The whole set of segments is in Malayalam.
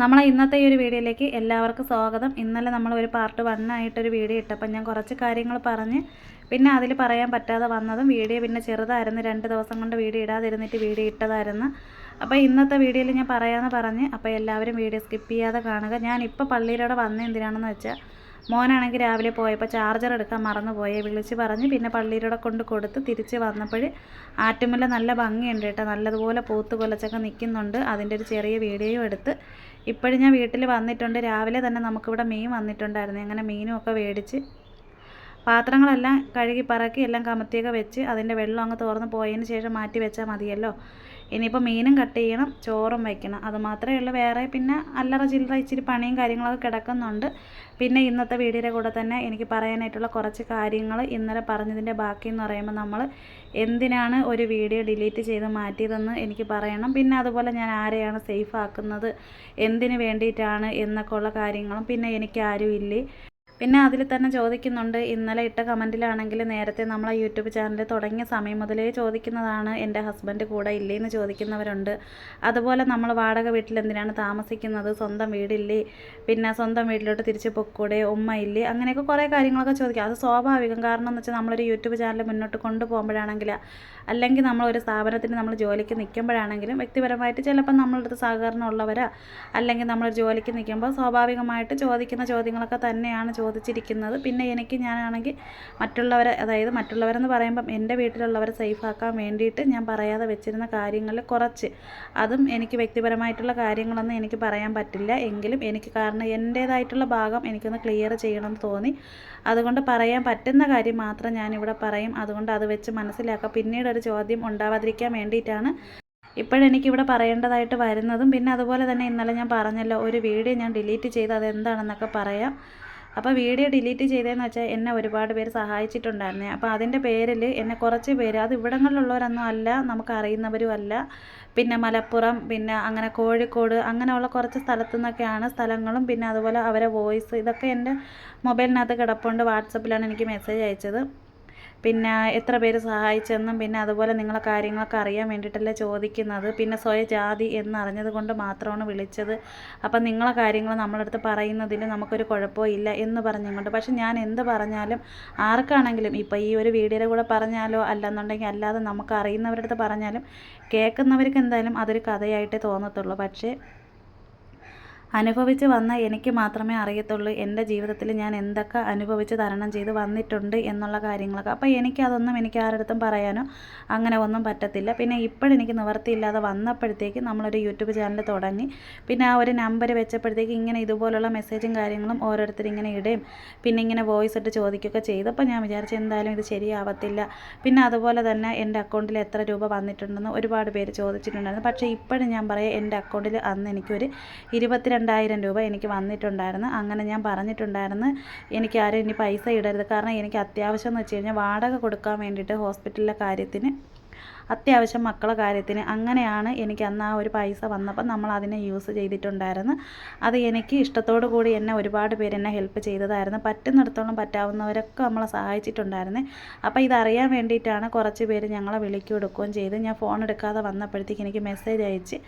നമ്മളെ ഇന്നത്തെ ഈ ഒരു വീഡിയോയിലേക്ക് എല്ലാവർക്കും സ്വാഗതം. ഇന്നലെ നമ്മൾ ഒരു പാർട്ട് വൺ ആയിട്ടൊരു വീഡിയോ ഇട്ടപ്പോൾ ഞാൻ കുറച്ച് കാര്യങ്ങൾ പറഞ്ഞ് പിന്നെ അതിൽ പറയാൻ പറ്റാതെ വന്നതും വീഡിയോ പിന്നെ ചെറുതായിരുന്നു. രണ്ട് ദിവസം കൊണ്ട് വീഡിയോ ഇടാതിരുന്നിട്ട് വീഡിയോ ഇട്ടതായിരുന്നു. അപ്പോൾ ഇന്നത്തെ വീഡിയോയിൽ ഞാൻ പറയാമെന്ന് പറഞ്ഞ് അപ്പോൾ എല്ലാവരും വീഡിയോ സ്കിപ്പ് ചെയ്യാതെ കാണുക. ഞാനിപ്പോൾ പള്ളിയിലൂടെ വന്ന എന്തിനാണെന്ന് വെച്ചാൽ മോനാണെങ്കിൽ രാവിലെ പോയപ്പോൾ ചാർജർ എടുക്കാൻ മറന്നു പോയേ വിളിച്ച് പറഞ്ഞ് പിന്നെ പള്ളിയിലൂടെ കൊണ്ട് കൊടുത്ത് തിരിച്ച് വന്നപ്പോൾ ആറ്റുമുല്ല നല്ല ഭംഗിയുണ്ട് കേട്ടോ. നല്ലതുപോലെ പൂത്ത് കൊലച്ചൊക്കെ നിൽക്കുന്നുണ്ട്. അതിന്റെ ഒരു ചെറിയ വീഡിയോയും എടുത്ത് ഇപ്പോഴും ഞാൻ വീട്ടിൽ വന്നിട്ടുണ്ട്. രാവിലെ തന്നെ നമുക്കിവിടെ മീൻ വന്നിട്ടുണ്ടായിരുന്നു. അങ്ങനെ മീനും ഒക്കെ മേടിച്ച് പാത്രങ്ങളെല്ലാം കഴുകി പറക്കി എല്ലാം കമത്തിയൊക്കെ വെച്ച് അതിന്റെ വെള്ളം അങ്ങ് തുറന്ന് പോയതിന് ശേഷം മാറ്റി വെച്ചാൽ മതിയല്ലോ. ഇനിയിപ്പോൾ മീനും കട്ട് ചെയ്യണം ചോറും വയ്ക്കണം അത് മാത്രമേ ഉള്ളൂ. വേറെ പിന്നെ അല്ലറ ചില്ലറ ഇച്ചിരി പണിയും കാര്യങ്ങളൊക്കെ കിടക്കുന്നുണ്ട്. പിന്നെ ഇന്നത്തെ വീഡിയോയുടെ കൂടെ തന്നെ എനിക്ക് പറയാനായിട്ടുള്ള കുറച്ച് കാര്യങ്ങൾ ഇന്നലെ പറഞ്ഞതിന്റെ ബാക്കി എന്ന് പറയുമ്പോൾ നമ്മൾ എന്തിനാണ് ഒരു വീഡിയോ ഡിലീറ്റ് ചെയ്ത് മാറ്റിയതെന്ന് എനിക്ക് പറയണം. പിന്നെ അതുപോലെ ഞാൻ ആരെയാണ് സേഫ് ആക്കുന്നത് എന്തിനു വേണ്ടിയിട്ടാണ് എന്നൊക്കെ ഉള്ള കാര്യങ്ങളും പിന്നെ എനിക്ക് ആരും ഇല്ലേ. പിന്നെ അതിൽ തന്നെ ചോദിക്കുന്നുണ്ട് ഇന്നലെ ഇട്ട കമന്റിലാണെങ്കിൽ നേരത്തെ നമ്മളെ യൂട്യൂബ് ചാനൽ തുടങ്ങിയ സമയം മുതലേ ചോദിക്കുന്നതാണ് എന്റെ ഹസ്ബൻഡ് കൂടെ ഇല്ലേന്ന് ചോദിക്കുന്നവരുണ്ട്. അതുപോലെ നമ്മൾ വാടക വീട്ടിൽ എന്തിനാണ് താമസിക്കുന്നത്? സ്വന്തം വീടില്ലേ? പിന്നെ സ്വന്തം വീട്ടിലോട്ട് തിരിച്ച് പൊക്കൂടെ? ഉമ്മ ഇല്ലേ? അങ്ങനെയൊക്കെ കുറേ കാര്യങ്ങളൊക്കെ ചോദിക്കും. അത് സ്വാഭാവികം. കാരണം എന്ന് വെച്ചാൽ നമ്മളൊരു യൂട്യൂബ് ചാനൽ മുന്നോട്ട് കൊണ്ടുപോകുമ്പോഴാണെങ്കിൽ അല്ലെങ്കിൽ നമ്മളൊരു സ്ഥാപനത്തിന് നമ്മൾ ജോലിക്ക് നിൽക്കുമ്പോഴാണെങ്കിലും വ്യക്തിപരമായിട്ട് ചിലപ്പോൾ നമ്മളടുത്ത് സഹകരണമുള്ളവരാ അല്ലെങ്കിൽ നമ്മൾ ജോലിക്ക് നിൽക്കുമ്പോൾ സ്വാഭാവികമായിട്ട് ചോദിക്കുന്ന ചോദ്യങ്ങളൊക്കെ തന്നെയാണ് ചോദിച്ചിരിക്കുന്നത്. പിന്നെ എനിക്ക് ഞാനാണെങ്കിൽ മറ്റുള്ളവരെ അതായത് മറ്റുള്ളവരെന്ന് പറയുമ്പം എന്റെ വീട്ടിലുള്ളവരെ സേഫാക്കാൻ വേണ്ടിയിട്ട് ഞാൻ പറയാതെ വെച്ചിരുന്ന കാര്യങ്ങളിൽ കുറച്ച്. അതും എനിക്ക് വ്യക്തിപരമായിട്ടുള്ള കാര്യങ്ങളൊന്നും എനിക്ക് പറയാൻ പറ്റില്ല. എങ്കിലും എനിക്ക് കാരണം എന്റേതായിട്ടുള്ള ഭാഗം എനിക്കൊന്ന് ക്ലിയർ ചെയ്യണം എന്ന് തോന്നി. അതുകൊണ്ട് പറയാൻ പറ്റുന്ന കാര്യം മാത്രം ഞാനിവിടെ പറയും. അതുകൊണ്ട് അത് വെച്ച് മനസ്സിലാക്കാം. പിന്നീട് ഒരു ചോദ്യം ഉണ്ടാവാതിരിക്കാൻ വേണ്ടിയിട്ടാണ് ഇപ്പോഴെനിക്കിവിടെ പറയേണ്ടതായിട്ട് വരുന്നതും. പിന്നെ അതുപോലെ തന്നെ ഇന്നലെ ഞാൻ പറഞ്ഞല്ലോ ഒരു വീഡിയോ ഞാൻ ഡിലീറ്റ് ചെയ്ത് അതെന്താണെന്നൊക്കെ പറയാം. അപ്പോൾ വീഡിയോ ഡിലീറ്റ് ചെയ്തതെന്ന് വെച്ചാൽ എന്നെ ഒരുപാട് പേര് സഹായിച്ചിട്ടുണ്ടായിരുന്നേ. അപ്പോൾ അതിന്റെ പേരിൽ എന്നെ കുറച്ച് പേര് അത് ഇവിടങ്ങളിലുള്ളവരൊന്നും അല്ല നമുക്ക് അറിയുന്നവരും അല്ല. പിന്നെ മലപ്പുറം പിന്നെ അങ്ങനെ കോഴിക്കോട് അങ്ങനെയുള്ള കുറച്ച് സ്ഥലത്തു നിന്നൊക്കെയാണ് സ്ഥലങ്ങളും പിന്നെ അതുപോലെ അവരെ വോയിസ് ഇതൊക്കെ എന്റെ മൊബൈലിനകത്ത് കിടപ്പുണ്ട്. വാട്സപ്പിലാണ് എനിക്ക് മെസ്സേജ് അയച്ചത്. പിന്നെ എത്ര പേര് സഹായിച്ചെന്നും പിന്നെ അതുപോലെ നിങ്ങളെ കാര്യങ്ങളൊക്കെ അറിയാൻ വേണ്ടിയിട്ടല്ലേ ചോദിക്കുന്നത്. പിന്നെ സ്വയ ജാതി എന്നറിഞ്ഞത് കൊണ്ട് മാത്രമാണ് വിളിച്ചത്. അപ്പം നിങ്ങളെ കാര്യങ്ങൾ നമ്മളടുത്ത് പറയുന്നതിൽ നമുക്കൊരു കുഴപ്പവും ഇല്ല എന്ന് പറഞ്ഞുകൊണ്ട്. പക്ഷെ ഞാൻ എന്ത് പറഞ്ഞാലും ആർക്കാണെങ്കിലും ഇപ്പോൾ ഈ ഒരു വീഡിയോയുടെ കൂടെ പറഞ്ഞാലോ അല്ലെന്നുണ്ടെങ്കിൽ അല്ലാതെ നമുക്ക് അറിയുന്നവരുടെ അടുത്ത് പറഞ്ഞാലും കേൾക്കുന്നവർക്ക് എന്തായാലും അതൊരു കഥയായിട്ടേ തോന്നത്തുള്ളൂ. പക്ഷേ അനുഭവിച്ച് വന്ന എനിക്ക് മാത്രമേ അറിയത്തുള്ളൂ എന്റെ ജീവിതത്തിൽ ഞാൻ എന്തൊക്കെ അനുഭവിച്ച് തരണം ചെയ്ത് വന്നിട്ടുണ്ട് എന്നുള്ള കാര്യങ്ങളൊക്കെ. അപ്പോൾ എനിക്കതൊന്നും എനിക്ക് ആരടുത്തും പറയാനോ അങ്ങനെ ഒന്നും പറ്റത്തില്ല. പിന്നെ ഇപ്പോഴെനിക്ക് നിവർത്തിയില്ലാതെ വന്നപ്പോഴത്തേക്ക് നമ്മളൊരു യൂട്യൂബ് ചാനൽ തുടങ്ങി. പിന്നെ ആ ഒരു നമ്പർ വെച്ചപ്പോഴത്തേക്ക് ഇങ്ങനെ ഇതുപോലുള്ള മെസ്സേജും കാര്യങ്ങളും ഓരോരുത്തർ ഇങ്ങനെ ഇടുകയും പിന്നെ ഇങ്ങനെ വോയിസ് ഇട്ട് ചോദിക്കുകയൊക്കെ ചെയ്തപ്പോൾ ഞാൻ വിചാരിച്ചു എന്തായാലും ഇത് ശരിയാവത്തില്ല. പിന്നെ അതുപോലെ തന്നെ എന്റെ അക്കൗണ്ടിൽ എത്ര രൂപ വന്നിട്ടുണ്ടെന്ന് ഒരുപാട് പേര് ചോദിച്ചിട്ടുണ്ടായിരുന്നു. പക്ഷേ ഇപ്പോഴും ഞാൻ പറയാം എന്റെ അക്കൗണ്ടിൽ അന്ന് എനിക്കൊരു ഇരുപത്തിരണ്ട് രണ്ടായിരം രൂപ എനിക്ക് വന്നിട്ടുണ്ടായിരുന്നു. അങ്ങനെ ഞാൻ പറഞ്ഞിട്ടുണ്ടായിരുന്നു എനിക്കാരും ഇനി പൈസ ഇടരുത്. കാരണം എനിക്ക് അത്യാവശ്യം എന്ന് വെച്ച് കഴിഞ്ഞാൽ വാടക കൊടുക്കാൻ വേണ്ടിയിട്ട് ഹോസ്പിറ്റലിലെ കാര്യത്തിന് അത്യാവശ്യം മക്കളെ കാര്യത്തിന് അങ്ങനെയാണ് എനിക്ക് അന്ന് ആ ഒരു പൈസ വന്നപ്പോൾ നമ്മൾ അതിനെ യൂസ് ചെയ്തിട്ടുണ്ടായിരുന്നു. അത് എനിക്ക് ഇഷ്ടത്തോടു കൂടി എന്നെ ഒരുപാട് പേര് എന്നെ ഹെൽപ്പ് ചെയ്തതായിരുന്നു. പറ്റുന്നിടത്തോളം പറ്റാവുന്നവരൊക്കെ നമ്മളെ സഹായിച്ചിട്ടുണ്ടായിരുന്നു. അപ്പോൾ ഇതറിയാൻ വേണ്ടിയിട്ടാണ് കുറച്ച് പേര് ഞങ്ങളെ വിളിക്കുകൊടുക്കുകയും ചെയ്ത്. ഞാൻ ഫോൺ എടുക്കാതെ വന്നപ്പോഴത്തേക്ക് എനിക്ക് മെസ്സേജ് അയച്ച്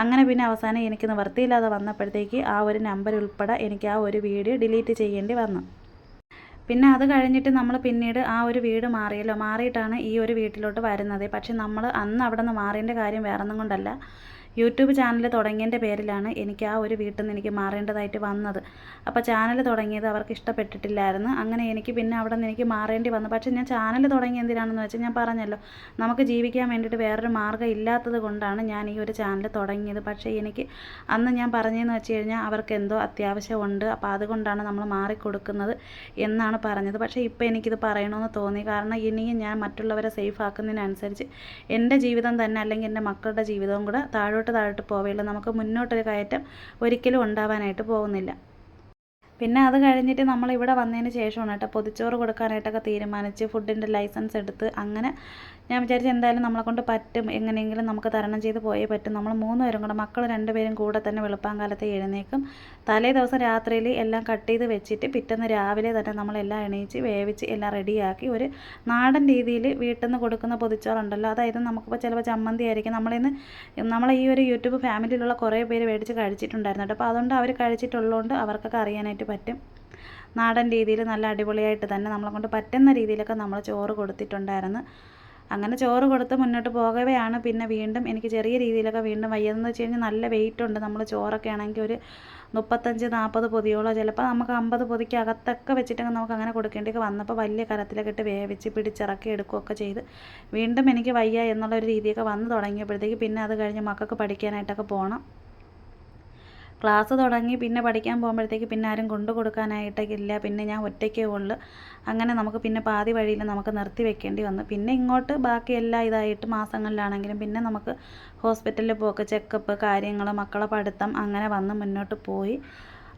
അങ്ങനെ പിന്നെ അവസാനം എനിക്ക് നിവർത്തിയില്ലാതെ വന്നപ്പോഴത്തേക്ക് ആ ഒരു നമ്പർ ഉൾപ്പെടെ എനിക്ക് ആ ഒരു വീഡിയോ ഡിലീറ്റ് ചെയ്യേണ്ടി വന്നു. പിന്നെ അത് കഴിഞ്ഞിട്ട് നമ്മൾ പിന്നീട് ആ ഒരു വീട് മാറിയല്ലോ. മാറിയിട്ടാണ് ഈ ഒരു വീട്ടിലോട്ട് വരുന്നത്. പക്ഷെ നമ്മൾ അന്ന് അവിടെ നിന്ന് മാറിയതിന്റെ കാര്യം വേറൊന്നും കൊണ്ടല്ല. യൂട്യൂബ് ചാനൽ തുടങ്ങിയതിന്റെ പേരിലാണ് എനിക്ക് ആ ഒരു വീട്ടിൽ നിന്ന് എനിക്ക് മാറേണ്ടതായിട്ട് വന്നത്. അപ്പോൾ ചാനൽ തുടങ്ങിയത് അവർക്ക് ഇഷ്ടപ്പെട്ടിട്ടില്ലായിരുന്നു. അങ്ങനെ എനിക്ക് പിന്നെ അവിടെ നിന്ന് എനിക്ക് മാറേണ്ടി വന്നു. പക്ഷേ ഞാൻ ചാനൽ തുടങ്ങി എന്തിനാണെന്ന് വെച്ചാൽ ഞാൻ പറഞ്ഞല്ലോ നമുക്ക് ജീവിക്കാൻ വേണ്ടിയിട്ട് വേറൊരു മാർഗം ഇല്ലാത്തത് കൊണ്ടാണ് ഞാൻ ഈ ഒരു ചാനൽ തുടങ്ങിയത്. പക്ഷേ എനിക്ക് അന്ന് ഞാൻ പറഞ്ഞതെന്ന് വെച്ച് കഴിഞ്ഞാൽ അവർക്ക് എന്തോ അത്യാവശ്യമുണ്ട് അപ്പോൾ അതുകൊണ്ടാണ് നമ്മൾ മാറിക്കൊടുക്കുന്നത് എന്നാണ് പറഞ്ഞത്. പക്ഷേ ഇപ്പോൾ എനിക്കിത് പറയണമെന്ന് തോന്നി. കാരണം ഇനിയും ഞാൻ മറ്റുള്ളവരെ സേഫ് ആക്കുന്നതിനനുസരിച്ച് എന്റെ ജീവിതം തന്നെ അല്ലെങ്കിൽ എന്റെ മക്കളുടെ ജീവിതവും കൂടെ താഴോട്ട് താഴോട്ട് താഴോട്ട് പോവുകയുള്ളൂ. നമുക്ക് മുന്നോട്ടൊരു കയറ്റം ഒരിക്കലും ഉണ്ടാവാനായിട്ട് പോകുന്നില്ല. പിന്നെ അത് കഴിഞ്ഞിട്ട് നമ്മൾ ഇവിടെ വന്നതിന് ശേഷമാണ് കേട്ടോ പൊതിച്ചോറ് കൊടുക്കാനായിട്ടൊക്കെ തീരുമാനിച്ച് ഫുഡിന്റെ ലൈസൻസ് എടുത്ത് അങ്ങനെ ഞാൻ വിചാരിച്ചു എന്തായാലും നമ്മളെ കൊണ്ട് പറ്റും എങ്ങനെയെങ്കിലും നമുക്ക് തരണം ചെയ്ത് പോയേ പറ്റും. നമ്മൾ മൂന്ന് പേരും കൂടെ മക്കൾ രണ്ടുപേരും കൂടെ തന്നെ വെളുപ്പാങ്കാലത്ത് എഴുന്നേക്കും. തലേ ദിവസം രാത്രിയിൽ എല്ലാം കട്ട് ചെയ്ത് വെച്ചിട്ട് പിറ്റേന്ന് രാവിലെ തന്നെ നമ്മളെല്ലാം എണീച്ച് വേവിച്ച് എല്ലാം റെഡിയാക്കി ഒരു നാടൻ രീതിയിൽ വീട്ടിൽ നിന്ന് കൊടുക്കുന്ന പൊതിച്ചോറുണ്ടല്ലോ. അതായത് നമുക്കിപ്പോൾ ചിലപ്പോൾ ചമ്മന്തി ആയിരിക്കും. നമ്മളിന്ന് നമ്മളെ ഈ ഒരു യൂട്യൂബ് ഫാമിലിയിലുള്ള കുറേ പേര് മേടിച്ച് കഴിച്ചിട്ടുണ്ടായിരുന്നു അപ്പോൾ അതുകൊണ്ട് അവർ കഴിച്ചിട്ടുള്ളതുകൊണ്ട് അവർക്കൊക്കെ അറിയാനായിട്ട് പറ്റും. നാടൻ രീതിയിൽ നല്ല അടിപൊളിയായിട്ട് തന്നെ നമ്മളെ കൊണ്ട് പറ്റുന്ന രീതിയിലൊക്കെ നമ്മൾ ചോറ് കൊടുത്തിട്ടുണ്ടായിരുന്നു. അങ്ങനെ ചോറ് കൊടുത്ത് മുന്നോട്ട് പോകവെയാണ്. പിന്നെ വീണ്ടും എനിക്ക് ചെറിയ രീതിയിലൊക്കെ വീണ്ടും വയ്യതെന്ന് വെച്ച് കഴിഞ്ഞാൽ നല്ല വെയിറ്റ് ഉണ്ട്. നമ്മൾ ചോറൊക്കെ ആണെങ്കിൽ ഒരു മുപ്പത്തഞ്ച് നാൽപ്പത് പൊതിയോളം. ചിലപ്പോൾ നമുക്ക് അമ്പത് പൊതിക്ക് അകത്തൊക്കെ വെച്ചിട്ടൊക്കെ നമുക്ക് അങ്ങനെ കൊടുക്കേണ്ടിയൊക്കെ വന്നപ്പോൾ വലിയ കരത്തിലൊക്കെ ഇട്ട് വേവിച്ച് പിടിച്ചിറക്കി എടുക്കുകയൊക്കെ ചെയ്ത് വീണ്ടും എനിക്ക് വയ്യ എന്നുള്ള ഒരു രീതിയൊക്കെ വന്നു തുടങ്ങിയപ്പോഴത്തേക്ക് പിന്നെ അത് കഴിഞ്ഞ് മക്കൾക്ക് പഠിക്കാനായിട്ടൊക്കെ പോകണം ക്ലാസ് തുടങ്ങി പിന്നെ പഠിക്കാൻ പോകുമ്പോഴത്തേക്ക് പിന്നെ ആരും കൊണ്ടു കൊടുക്കാനായിട്ടില്ല പിന്നെ ഞാൻ ഒറ്റയ്ക്കേ ഉള്ളു. അങ്ങനെ നമുക്ക് പിന്നെ പാതി വഴിയിൽ നമുക്ക് നിർത്തി വെക്കേണ്ടി വന്നു. പിന്നെ ഇങ്ങോട്ട് ബാക്കി എല്ലാ ഇതായിട്ട് മാസങ്ങളിലാണെങ്കിലും പിന്നെ നമുക്ക് ഹോസ്പിറ്റലിൽ പോക്ക് ചെക്കപ്പ് കാര്യങ്ങൾ മക്കളെ പഠിത്തം അങ്ങനെ വന്ന് മുന്നോട്ട് പോയി.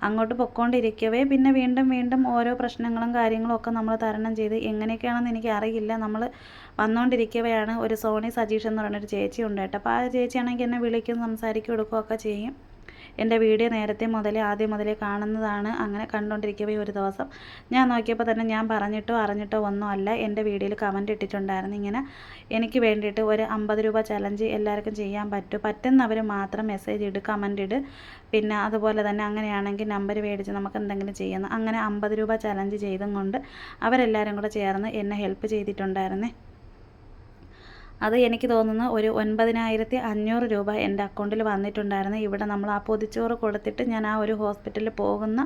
അങ്ങോട്ട് പൊയ്ക്കൊണ്ടിരിക്കവേ പിന്നെ വീണ്ടും വീണ്ടും ഓരോ പ്രശ്നങ്ങളും കാര്യങ്ങളും ഒക്കെ നമ്മൾ തരണം ചെയ്ത് എങ്ങനെയൊക്കെയാണെന്ന് എനിക്ക് അറിയില്ല. നമ്മൾ വന്നുകൊണ്ടിരിക്കവെയാണ് ഒരു സോണി സജീഷ് എന്ന് പറയുന്നൊരു ചേച്ചി ഉണ്ട് കേട്ടോ. അപ്പോൾ ആ ചേച്ചിയാണെങ്കിൽ എന്നെ വിളിക്കും സംസാരിക്കും എടുക്കുകയൊക്കെ ചെയ്യും. എന്റെ വീഡിയോ നേരത്തെ മുതലേ ആദ്യം മുതലേ കാണുന്നതാണ്. അങ്ങനെ കണ്ടുകൊണ്ടിരിക്കുമ്പോൾ ഒരു ദിവസം. ഞാൻ നോക്കിയപ്പോൾ തന്നെ ഞാൻ പറഞ്ഞിട്ടോ അറിഞ്ഞിട്ടോ ഒന്നും അല്ല എന്റെ വീഡിയോയിൽ കമന്റ് ഇട്ടിട്ടുണ്ടായിരുന്നു. ഇങ്ങനെ എനിക്ക് വേണ്ടിയിട്ട് ഒരു അമ്പത് രൂപ ചലഞ്ച് എല്ലാവർക്കും ചെയ്യാൻ പറ്റും. പറ്റുന്നവർ മാത്രം മെസ്സേജ് ഇട് കമന്റ് ഇട്. പിന്നെ അതുപോലെ തന്നെ അങ്ങനെയാണെങ്കിൽ നമ്പർ മേടിച്ച് നമുക്ക് എന്തെങ്കിലും ചെയ്യുന്നു അങ്ങനെ അമ്പത് രൂപ ചലഞ്ച് ചെയ്തും കൊണ്ട് അവരെല്ലാവരും കൂടെ ചേർന്ന് എന്നെ ഹെൽപ്പ് ചെയ്തിട്ടുണ്ടായിരുന്നേ. അത് എനിക്ക് തോന്നുന്നു ഒരു ഒൻപതിനായിരത്തി അഞ്ഞൂറ് രൂപ എന്റെ അക്കൗണ്ടിൽ വന്നിട്ടുണ്ടായിരുന്നു. ഇവിടെ നമ്മൾ ആ പൊതിച്ചോറ് കൊടുത്തിട്ട് ഞാൻ ആ ഒരു ഹോസ്പിറ്റലിൽ പോകുന്ന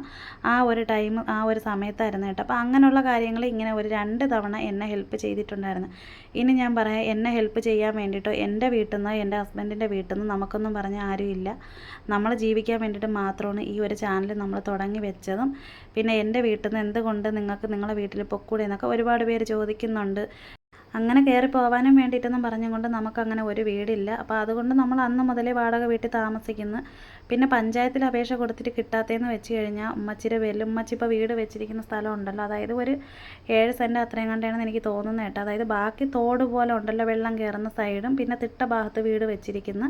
ആ ഒരു ടൈം ആ ഒരു സമയത്തായിരുന്നു കേട്ടോ. അപ്പോൾ അങ്ങനെയുള്ള കാര്യങ്ങൾ ഇങ്ങനെ ഒരു രണ്ട് തവണ എന്നെ ഹെൽപ്പ് ചെയ്തിട്ടുണ്ടായിരുന്നു. ഇനി ഞാൻ പറയാം എന്നെ ഹെൽപ്പ് ചെയ്യാൻ വേണ്ടിയിട്ടോ എന്റെ വീട്ടിൽ നിന്നോ എന്റെ ഹസ്ബൻഡിന്റെ വീട്ടിൽ നിന്നോ നമുക്കൊന്നും പറഞ്ഞ ആരുമില്ല. നമ്മൾ ജീവിക്കാൻ വേണ്ടിയിട്ട് മാത്രമാണ് ഈ ഒരു ചാനൽ നമ്മൾ തുടങ്ങി വെച്ചതും. പിന്നെ എന്റെ വീട്ടിൽ നിന്ന് എന്തുകൊണ്ട് നിങ്ങൾക്ക് നിങ്ങളുടെ വീട്ടിൽ പൊക്കൂടെ എന്നൊക്കെ ഒരുപാട് പേര് ചോദിക്കുന്നുണ്ട്. അങ്ങനെ കയറി പോകാനും വേണ്ടിയിട്ടൊന്നും പറഞ്ഞുകൊണ്ട് നമുക്കങ്ങനെ ഒരു വീടില്ല. അപ്പോൾ അതുകൊണ്ട് നമ്മൾ അന്ന് മുതലേ വാടക വീട്ടിൽ താമസിക്കുന്നു. പിന്നെ പഞ്ചായത്തിൽ അപേക്ഷ കൊടുത്തിട്ട് കിട്ടാത്തതെന്ന് വെച്ച് കഴിഞ്ഞാൽ ഉമ്മച്ചിയുടെ പേരിൽ ഉമ്മച്ചി ഇപ്പോൾ വീട് വെച്ചിരിക്കുന്ന സ്ഥലം ഉണ്ടല്ലോ. അതായത് ഒരു ഏഴ് സെന്റ് അത്രയും കണ്ടാണെന്ന് എനിക്ക് തോന്നുന്നത് കേട്ടോ. അതായത് ബാക്കി തോട് പോലെ ഉണ്ടല്ലോ വെള്ളം കയറുന്ന സൈഡും പിന്നെ തിട്ട ഭാഗത്ത് വീട് വെച്ചിരിക്കുന്നു.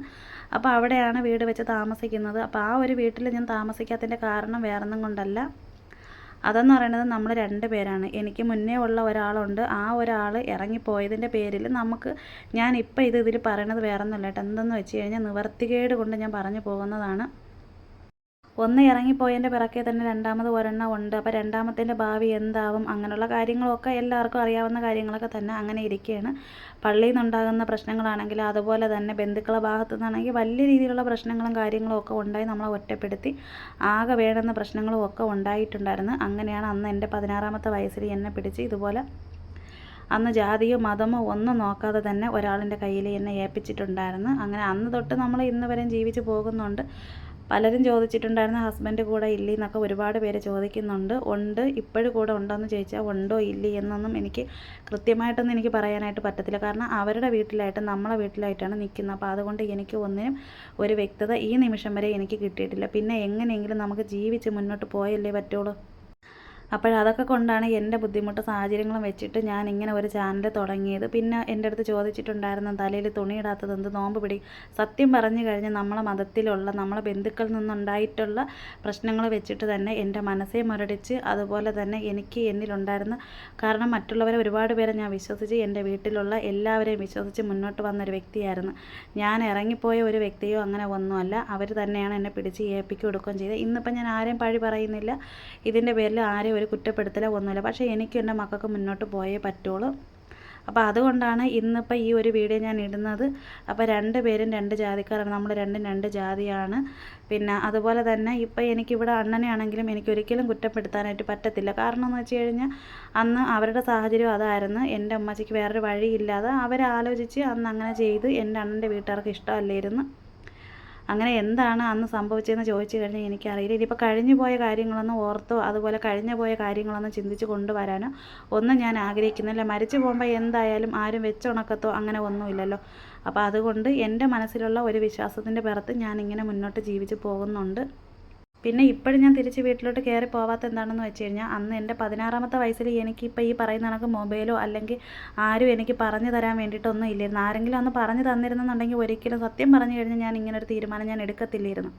അപ്പോൾ അവിടെയാണ് വീട് വെച്ച് താമസിക്കുന്നത്. അപ്പോൾ ആ ഒരു വീട്ടിൽ ഞാൻ താമസിക്കാത്തതിന്റെ കാരണം വേറൊന്നും കൊണ്ടല്ല. അതെന്ന് പറയുന്നത് നമ്മൾ രണ്ട് പേരാണ്. എനിക്ക് മുന്നേ ഉള്ള ഒരാളുണ്ട്. ആ ഒരാൾ ഇറങ്ങിപ്പോയതിന്റെ പേരിൽ നമുക്ക് ഞാൻ ഇപ്പം ഇത് ഇതിൽ പറയണത് വേറെ ഒന്നുമല്ല കേട്ടോ. എന്തെന്ന് വെച്ച് കഴിഞ്ഞാൽ നിവർത്തികേട് കൊണ്ട് ഞാൻ പറഞ്ഞു പോകുന്നതാണ്. ഒന്ന് ഇറങ്ങിപ്പോയതിന്റെ പിറക്കെ തന്നെ രണ്ടാമത് ഒരെണ്ണം ഉണ്ട്. അപ്പോൾ രണ്ടാമത്തിന്റെ ഭാവി എന്താവും? അങ്ങനെയുള്ള കാര്യങ്ങളൊക്കെ എല്ലാവർക്കും അറിയാവുന്ന കാര്യങ്ങളൊക്കെ തന്നെ അങ്ങനെ ഇരിക്കുകയാണ് പള്ളിയിൽ നിന്നുണ്ടാകുന്ന പ്രശ്നങ്ങളാണെങ്കിൽ അതുപോലെ തന്നെ ബന്ധുക്കളെ ഭാഗത്തു നിന്നാണെങ്കിൽ വലിയ രീതിയിലുള്ള പ്രശ്നങ്ങളും കാര്യങ്ങളും ഒക്കെ ഉണ്ടായി നമ്മളെ ഒറ്റപ്പെടുത്തി. ആകെ വേണ്ടുന്ന പ്രശ്നങ്ങളും ഒക്കെ ഉണ്ടായിട്ടുണ്ടായിരുന്നു. അങ്ങനെയാണ് അന്ന് എന്റെ പതിനാറാമത്തെ വയസ്സിൽ എന്നെ പിടിച്ച് ഇതുപോലെ അന്ന് ജാതിയോ മതമോ ഒന്നും നോക്കാതെ തന്നെ ഒരാളിന്റെ കയ്യിൽ എന്നെ ഏൽപ്പിച്ചിട്ടുണ്ടായിരുന്നു. അങ്ങനെ അന്ന് തൊട്ട് നമ്മൾ ഇന്ന് വരെയും ജീവിച്ച് പോകുന്നുണ്ട്. പലരും ചോദിച്ചിട്ടുണ്ടായിരുന്നു ഹസ്ബൻഡ് കൂടെ ഇല്ലേ? എന്നൊക്കെ ഒരുപാട് പേര് ചോദിക്കുന്നുണ്ട്. ഉണ്ട്. ഇപ്പോഴും കൂടെ ഉണ്ടോയെന്ന് ചോദിച്ചാൽ ഉണ്ടോ ഇല്ലേ? എന്നൊന്നും എനിക്ക് കൃത്യമായിട്ടൊന്നും എനിക്ക് പറയാനായിട്ട് പറ്റത്തില്ല. കാരണം അവരുടെ വീട്ടിലായിട്ട് നമ്മളെ വീട്ടിലായിട്ടാണ് നിൽക്കുന്നത് അപ്പോൾ അതുകൊണ്ട് എനിക്ക് ഒന്നിനും ഒരു വ്യക്തത ഈ നിമിഷം വരെ എനിക്ക് കിട്ടിയിട്ടില്ല. പിന്നെ എങ്ങനെയെങ്കിലും നമുക്ക് ജീവിച്ച് മുന്നോട്ട് പോയല്ലേ പറ്റുള്ളൂ. അപ്പോഴതൊക്കെ കൊണ്ടാണ് എന്റെ ബുദ്ധിമുട്ട് സാഹചര്യങ്ങളും വെച്ചിട്ട് ഞാൻ ഇങ്ങനെ ഒരു ചാനൽ തുടങ്ങിയത്. പിന്നെ എന്റെ അടുത്ത് ചോദിച്ചിട്ടുണ്ടായിരുന്നു തലയിൽ തുണിയിടാത്തത് എന്ത് നോമ്പ് പിടി? സത്യം പറഞ്ഞു കഴിഞ്ഞാൽ നമ്മളെ മതത്തിലുള്ള നമ്മളെ ബന്ധുക്കളിൽ നിന്നുണ്ടായിട്ടുള്ള പ്രശ്നങ്ങൾ വെച്ചിട്ട് തന്നെ എന്റെ മനസ്സെ മുരടിച്ച് അതുപോലെ തന്നെ എനിക്ക് എന്നിലുണ്ടായിരുന്ന കാരണം മറ്റുള്ളവരെ ഒരുപാട് പേരെ ഞാൻ വിശ്വസിച്ച് എന്റെ വീട്ടിലുള്ള എല്ലാവരെയും വിശ്വസിച്ച് മുന്നോട്ട് വന്നൊരു വ്യക്തിയായിരുന്നു. ഞാൻ ഇറങ്ങിപ്പോയ ഒരു വ്യക്തിയോ അങ്ങനെ ഒന്നുമല്ല. അവർ തന്നെയാണ് എന്നെ പിടിച്ച് ഏൽപ്പിക്കുക കൊടുക്കുകയും ചെയ്തത്. ഇന്നിപ്പം ഞാൻ ആരെയും പഴി പറയുന്നില്ല. ഇതിന്റെ പേരിൽ ആരെയും ഒരു കുറ്റപ്പെടുത്തലോ ഒന്നുമില്ല. പക്ഷേ എനിക്കും എന്റെ മക്കൾക്ക് മുന്നോട്ട് പോയേ പറ്റുള്ളൂ. അപ്പോൾ അതുകൊണ്ടാണ് ഇന്നിപ്പോൾ ഈ ഒരു വീഡിയോ ഞാൻ ഇടുന്നത്. അപ്പോൾ രണ്ട് പേരും രണ്ട് ജാതിക്കാരാണ്. നമ്മൾ രണ്ടും രണ്ട് ജാതിയാണ്. പിന്നെ അതുപോലെ തന്നെ ഇപ്പോൾ എനിക്കിവിടെ അണ്ണനെ ആണെങ്കിലും എനിക്ക് ഒരിക്കലും കുറ്റപ്പെടുത്താനായിട്ട് പറ്റത്തില്ല. കാരണം എന്ന് വെച്ച് കഴിഞ്ഞാൽ അന്ന് അവരുടെ സാഹചര്യം അതായിരുന്നു. എന്റെ അമ്മച്ചിക്ക് വേറൊരു വഴിയില്ലാതെ അവരാലോചിച്ച് അന്ന് അങ്ങനെ ചെയ്ത് എന്റെ അണ്ണന്റെ വീട്ടുകാർക്ക് ഇഷ്ടമല്ലായിരുന്നു. അങ്ങനെ എന്താണ് അന്ന് സംഭവിച്ചതെന്ന് ചോദിച്ചു കഴിഞ്ഞാൽ എനിക്കറിയില്ല. ഇനിയിപ്പോൾ കഴിഞ്ഞു പോയ കാര്യങ്ങളൊന്നും ഓർത്തോ അതുപോലെ കഴിഞ്ഞു പോയ കാര്യങ്ങളൊന്നും ചിന്തിച്ച് കൊണ്ടുവരാനോ ഒന്നും ഞാൻ ആഗ്രഹിക്കുന്നില്ല. മരിച്ചു പോകുമ്പോൾ എന്തായാലും ആരും വെച്ചുണക്കത്തോ അങ്ങനെ ഒന്നുമില്ലല്ലോ. അപ്പോൾ അതുകൊണ്ട് എന്റെ മനസ്സിലുള്ള ഒരു വിശ്വാസത്തിന്റെ പുറത്ത് ഞാൻ ഇങ്ങനെ മുന്നോട്ട് ജീവിച്ച് പോകുന്നുണ്ട്. പിന്നെ ഇപ്പോഴും ഞാൻ തിരിച്ച് വീട്ടിലോട്ട് കയറി പോവാത്ത എന്താണെന്ന് വെച്ച് കഴിഞ്ഞാൽ അന്ന് എന്റെ പതിനാറാമത്തെ വയസ്സിൽ എനിക്കിപ്പോൾ ഈ പറയുന്ന കണക്ക് മൊബൈലോ അല്ലെങ്കിൽ ആരും എനിക്ക് പറഞ്ഞു തരാൻ വേണ്ടിയിട്ടൊന്നും ഇല്ലായിരുന്നു. ആരെങ്കിലും അന്ന് പറഞ്ഞു തന്നിരുന്നെന്നുണ്ടെങ്കിൽ ഒരിക്കലും സത്യം പറഞ്ഞു കഴിഞ്ഞാൽ ഞാൻ ഇങ്ങനൊരു തീരുമാനം ഞാൻ എടുക്കത്തില്ലായിരുന്നു.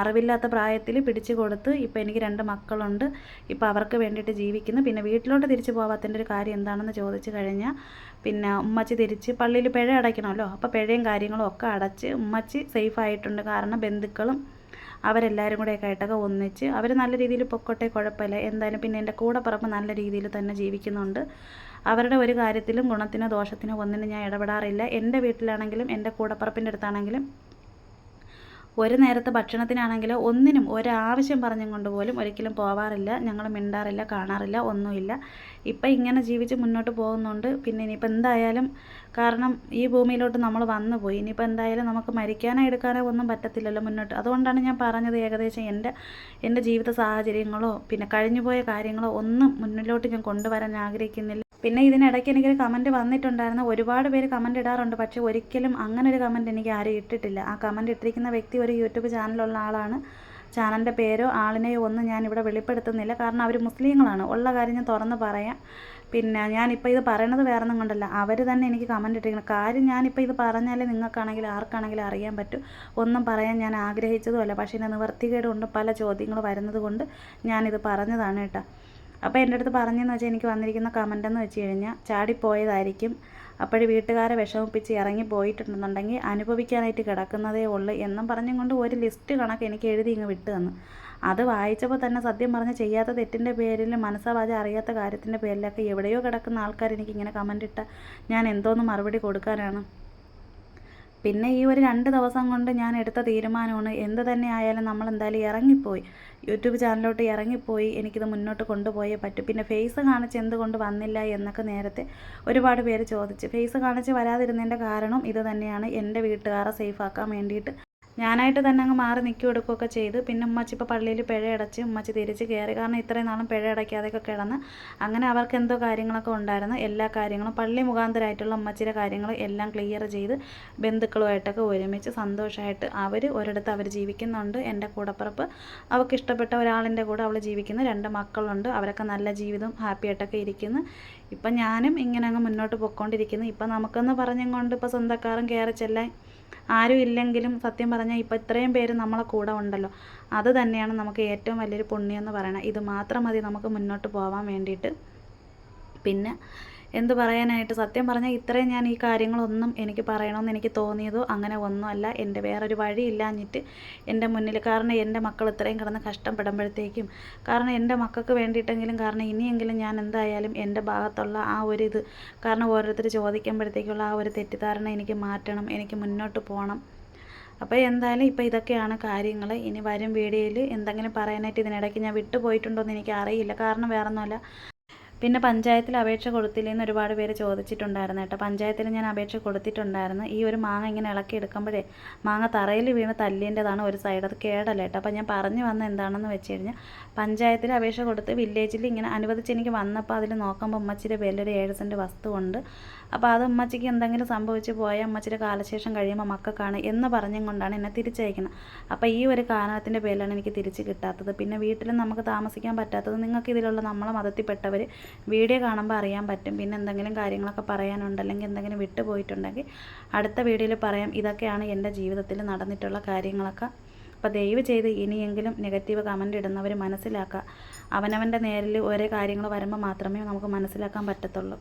അറിവില്ലാത്ത പ്രായത്തിൽ പിടിച്ചു കൊടുത്ത് ഇപ്പോൾ എനിക്ക് രണ്ട് മക്കളുണ്ട്. ഇപ്പോൾ അവർക്ക് വേണ്ടിയിട്ട് ജീവിക്കുന്നു. പിന്നെ വീട്ടിലോട്ട് തിരിച്ചു പോവാത്തതിന്റെ ഒരു കാര്യം എന്താണെന്ന് ചോദിച്ചു കഴിഞ്ഞാൽ പിന്നെ ഉമ്മച്ചി തിരിച്ച് പള്ളിയിൽ പിഴ അടയ്ക്കണമല്ലോ. അപ്പോൾ പിഴയും കാര്യങ്ങളും ഒക്കെ അടച്ച് ഉമ്മച്ചി സേഫ് ആയിട്ടുണ്ട്. കാരണം ബന്ധുക്കളും അവരെല്ലാവരും കൂടെയൊക്കെ ആയിട്ടൊക്കെ ഒന്നിച്ച് അവർ നല്ല രീതിയിൽ പൊക്കോട്ടെ കുഴപ്പമില്ല. എന്തായാലും പിന്നെ എന്റെ കൂടെ പറമ്പ് നല്ല രീതിയിൽ തന്നെ ജീവിക്കുന്നുണ്ട്. അവരുടെ ഒരു കാര്യത്തിലും ഗുണത്തിനോ ദോഷത്തിനോ ഒന്നിനും ഞാൻ ഇടപെടാറില്ല. എന്റെ വീട്ടിലാണെങ്കിലും എന്റെ കൂടപ്പറപ്പിന്റെ അടുത്താണെങ്കിലും ഒരു നേരത്തെ ഭക്ഷണത്തിനാണെങ്കിൽ ഒന്നിനും ഒരാവശ്യം പറഞ്ഞും കൊണ്ട് പോലും ഒരിക്കലും പോവാറില്ല. ഞങ്ങൾ മിണ്ടാറില്ല കാണാറില്ല ഒന്നുമില്ല. ഇപ്പം ഇങ്ങനെ ജീവിച്ച് മുന്നോട്ട് പോകുന്നുണ്ട്. പിന്നെ ഇനിയിപ്പോൾ എന്തായാലും കാരണം ഈ ഭൂമിയിലോട്ട് നമ്മൾ വന്നു പോയി. ഇനിയിപ്പോൾ എന്തായാലും നമുക്ക് മരിക്കാനോ എടുക്കാനോ ഒന്നും പറ്റത്തില്ലല്ലോ മുന്നോട്ട്. അതുകൊണ്ടാണ് ഞാൻ പറഞ്ഞത് ഏകദേശം എന്റെ എന്റെ ജീവിത സാഹചര്യങ്ങളോ പിന്നെ കഴിഞ്ഞുപോയ കാര്യങ്ങളോ ഒന്നും മുന്നിലോട്ട് ഞാൻ കൊണ്ടുവരാൻ ആഗ്രഹിക്കുന്നില്ല. പിന്നെ ഇതിനിടയ്ക്ക് എനിക്കൊരു കമന്റ് വന്നിട്ടുണ്ടായിരുന്നു. ഒരുപാട് പേര് കമന്റ് ഇടാറുണ്ട്. പക്ഷേ ഒരിക്കലും അങ്ങനെ ഒരു കമന്റ് എനിക്ക് ആരും ഇട്ടിട്ടില്ല. ആ കമന്റ് ഇട്ടിരിക്കുന്ന വ്യക്തി ഒരു യൂട്യൂബ് ചാനലുള്ള ആളാണ്. ചാനലിന്റെ പേരോ ആളിനെയോ ഒന്നും ഞാൻ ഇവിടെ വെളിപ്പെടുത്തുന്നില്ല. കാരണം അവർ മുസ്ലിങ്ങളാണ്. ഉള്ള കാര്യം ഞാൻ തുറന്ന് പറയാം. പിന്നെ ഞാനിപ്പോൾ ഇത് പറയണത് വേറൊന്നും കൊണ്ടല്ല. അവർ തന്നെ എനിക്ക് കമന്റ് ഇട്ടിരിക്കണം കാര്യം ഞാനിപ്പോൾ ഇത് പറഞ്ഞാലേ നിങ്ങൾക്കാണെങ്കിലും ആർക്കാണെങ്കിലും അറിയാൻ പറ്റും. ഒന്നും പറയാൻ ഞാൻ ആഗ്രഹിച്ചതുമല്ല പക്ഷേ എന്റെ നിവർത്തികേടുകൊണ്ട് പല ചോദ്യങ്ങൾ വരുന്നത് കൊണ്ട് ഞാനിത് പറഞ്ഞതാണ് കേട്ടോ. അപ്പോൾ എന്റെ അടുത്ത് പറഞ്ഞെന്ന് വെച്ചാൽ എനിക്ക് വന്നിരിക്കുന്ന കമന്റ് എന്ന് വെച്ച് കഴിഞ്ഞാൽ ചാടിപ്പോയതായിരിക്കും അപ്പോൾ വീട്ടുകാരെ വിഷമിപ്പിച്ച് ഇറങ്ങി പോയിട്ടുണ്ടെന്നുണ്ടെങ്കിൽ അനുഭവിക്കാനായിട്ട് കിടക്കുന്നതേ ഉള്ളൂ എന്നും പറഞ്ഞും കൊണ്ട് ഒരു ലിസ്റ്റ് കണക്ക് എനിക്ക് എഴുതി ഇങ്ങ് വിട്ടു തന്നു. അത് വായിച്ചപ്പോൾ തന്നെ സത്യം പറഞ്ഞ് ചെയ്യാത്ത തെറ്റിന്റെ പേരിൽ മനസ്സാവാതെ അറിയാത്ത കാര്യത്തിന്റെ പേരിലൊക്കെ എവിടെയോ കിടക്കുന്ന ആൾക്കാർ എനിക്ക് ഇങ്ങനെ കമന്റ് ഇട്ടാൽ ഞാൻ എന്തോന്ന് മറുപടി കൊടുക്കാനാണ്. പിന്നെ ഈ ഒരു രണ്ട് ദിവസം കൊണ്ട് ഞാൻ എടുത്ത തീരുമാനമാണ് എന്ത് തന്നെ ആയാലും നമ്മൾ എന്തായാലും ഇറങ്ങിപ്പോയി. യൂട്യൂബ് ചാനലിലോട്ട് ഇറങ്ങിപ്പോയി. എനിക്കിത് മുന്നോട്ട് കൊണ്ടുപോയേ പറ്റും. പിന്നെ ഫേസ് കാണിച്ച് എന്തുകൊണ്ട് വന്നില്ല എന്നൊക്കെ നേരത്തെ ഒരുപാട് പേര് ചോദിച്ച്. ഫേസ് കാണിച്ച് വരാതിരുന്നതിന്റെ കാരണം ഇത് തന്നെയാണ്. എന്റെ വീട്ടുകാരെ സേഫാക്കാൻ വേണ്ടിയിട്ട് ഞാനായിട്ട് തന്നെ അങ്ങ് മാറി നിൽക്കുകയും എടുക്കുകയൊക്കെ ചെയ്ത്. പിന്നെ ഉമ്മച്ചി ഇപ്പോൾ പള്ളിയിൽ പിഴ അടച്ച് ഉമ്മച്ചി തിരിച്ച് കയറി. കാരണം ഇത്രയും നാളും പിഴ അടയ്ക്കാതെയൊക്കെ കിടന്ന് അങ്ങനെ അവർക്ക് എന്തോ കാര്യങ്ങളൊക്കെ ഉണ്ടായിരുന്നു. എല്ലാ കാര്യങ്ങളും പള്ളി മുഖാന്തരമായിട്ടുള്ള ഉമ്മച്ചിയുടെ കാര്യങ്ങൾ എല്ലാം ക്ലിയർ ചെയ്ത് ബന്ധുക്കളുമായിട്ടൊക്കെ ഒരുമിച്ച് സന്തോഷമായിട്ട് അവർ ഒരിടത്ത് അവർ ജീവിക്കുന്നുണ്ട്. എന്റെ കൂടപ്പിറപ്പ് അവൾക്ക് ഇഷ്ടപ്പെട്ട ഒരാളിന്റെ കൂടെ അവൾ ജീവിക്കുന്നു. രണ്ട് മക്കളുണ്ട്. അവരൊക്കെ നല്ല ജീവിതം ഹാപ്പി ആയിട്ടൊക്കെ ഇരിക്കുന്നു. ഇപ്പം ഞാനും ഇങ്ങനെ അങ്ങ് മുന്നോട്ട് പൊയ്ക്കൊണ്ടിരിക്കുന്നു. ഇപ്പം നമുക്കെന്ന് പറഞ്ഞും കൊണ്ട് ഇപ്പോൾ സ്വന്തക്കാരും കയറി ചെല്ലാൻ ആരും ഇല്ലെങ്കിലും സത്യം പറഞ്ഞാൽ ഇപ്പോൾ ഇത്രയും പേര് നമ്മളെ കൂടെ ഉണ്ടല്ലോ. അത് തന്നെയാണ് നമുക്ക് ഏറ്റവും വലിയൊരു പുണ്യം എന്ന് പറയുന്നത് ഇത് മാത്രം മതി നമുക്ക് മുന്നോട്ട് പോകാൻ വേണ്ടിയിട്ട്. പിന്നെ എന്ത് പറയാനായിട്ട് സത്യം പറഞ്ഞാൽ ഇത്രയും ഞാൻ ഈ കാര്യങ്ങളൊന്നും എനിക്ക് പറയണമെന്ന് എനിക്ക് തോന്നിയതോ അങ്ങനെ ഒന്നുമല്ല. എന്റെ വേറൊരു വഴിയില്ലാഞ്ഞിട്ട് എന്റെ മുന്നിൽ കാരണം എന്റെ മക്കൾ ഇത്രയും കിടന്ന് കഷ്ടപ്പെടുമ്പോഴത്തേക്കും കാരണം എന്റെ മക്കൾക്ക് വേണ്ടിയിട്ടെങ്കിലും കാരണം ഇനിയെങ്കിലും ഞാൻ എന്തായാലും എന്റെ ഭാഗത്തുള്ള ആ ഒരു ഇത് കാരണം ഓരോരുത്തർ ചോദിക്കുമ്പോഴത്തേക്കുള്ള ആ ഒരു തെറ്റിദ്ധാരണ എനിക്ക് മാറ്റണം എനിക്ക് മുന്നോട്ട് പോകണം അപ്പോൾ എന്തായാലും ഇപ്പോൾ ഇതൊക്കെയാണ് കാര്യങ്ങൾ. ഇനി വരും വീഡിയോയിൽ എന്തെങ്കിലും പറയാനായിട്ട് ഇതിനിടയ്ക്ക് ഞാൻ വിട്ടുപോയിട്ടുണ്ടോ എന്ന് എനിക്ക് അറിയില്ല. കാരണം വേറൊന്നുമല്ല. പിന്നെ പഞ്ചായത്തിൽ അപേക്ഷ കൊടുത്തില്ലെന്ന് ഒരുപാട് പേര് ചോദിച്ചിട്ടുണ്ടായിരുന്നു കേട്ടോ. പഞ്ചായത്തിൽ ഞാൻ അപേക്ഷ കൊടുത്തിട്ടുണ്ടായിരുന്നു. ഈ ഒരു മാങ്ങ ഇങ്ങനെ ഇളക്കി എടുക്കുമ്പോഴേ മാങ്ങ തറയിൽ വീണ് തല്ലിന്റെതാണ് ഒരു സൈഡ് അത് കേടല്ല കേട്ടോ. അപ്പോൾ ഞാൻ പറഞ്ഞു വന്ന എന്താണെന്ന് വെച്ച് കഴിഞ്ഞാൽ പഞ്ചായത്തിൽ അപേക്ഷ കൊടുത്ത് വില്ലേജിൽ ഇങ്ങനെ അനുവദിച്ച് എനിക്ക് വന്നപ്പോൾ അതിൽ നോക്കുമ്പോൾ ഉമ്മച്ചിയുടെ പേരിലൊരു ഏഴ് സെന്റ് വസ്തുവുണ്ട് അപ്പോൾ അത് അമ്മച്ചിക്ക് എന്തെങ്കിലും സംഭവിച്ച് പോയാൽ അമ്മച്ചിയുടെ കാലശേഷം കഴിയുമ്പോൾ മക്കൾക്കാണ് എന്ന് പറഞ്ഞും കൊണ്ടാണ് എന്നെ തിരിച്ചയക്കുന്നത്. അപ്പോൾ ഈ ഒരു കാരണത്തിന്റെ പേരിലാണ് എനിക്ക് തിരിച്ച് കിട്ടാത്തത്. പിന്നെ വീട്ടിലും നമുക്ക് താമസിക്കാൻ പറ്റാത്തത് നിങ്ങൾക്ക് ഇതിലുള്ള നമ്മളെ മതത്തിൽപ്പെട്ടവർ വീഡിയോ കാണുമ്പോൾ അറിയാൻ പറ്റും. പിന്നെ എന്തെങ്കിലും കാര്യങ്ങളൊക്കെ പറയാനുണ്ട് അല്ലെങ്കിൽ എന്തെങ്കിലും വിട്ടുപോയിട്ടുണ്ടെങ്കിൽ അടുത്ത വീഡിയോയിൽ പറയാം. ഇതൊക്കെയാണ് എന്റെ ജീവിതത്തിൽ നടന്നിട്ടുള്ള കാര്യങ്ങളൊക്കെ. അപ്പോൾ ദയവ് ചെയ്ത് ഇനിയെങ്കിലും നെഗറ്റീവ് കമന്റ് ഇടുന്നവർ മനസ്സിലാക്കുക. അവനവന്റെ നേരിൽ ഓരോ കാര്യങ്ങൾ വരുമ്പോൾ മാത്രമേ നമുക്ക് മനസ്സിലാക്കാൻ പറ്റത്തുള്ളൂ.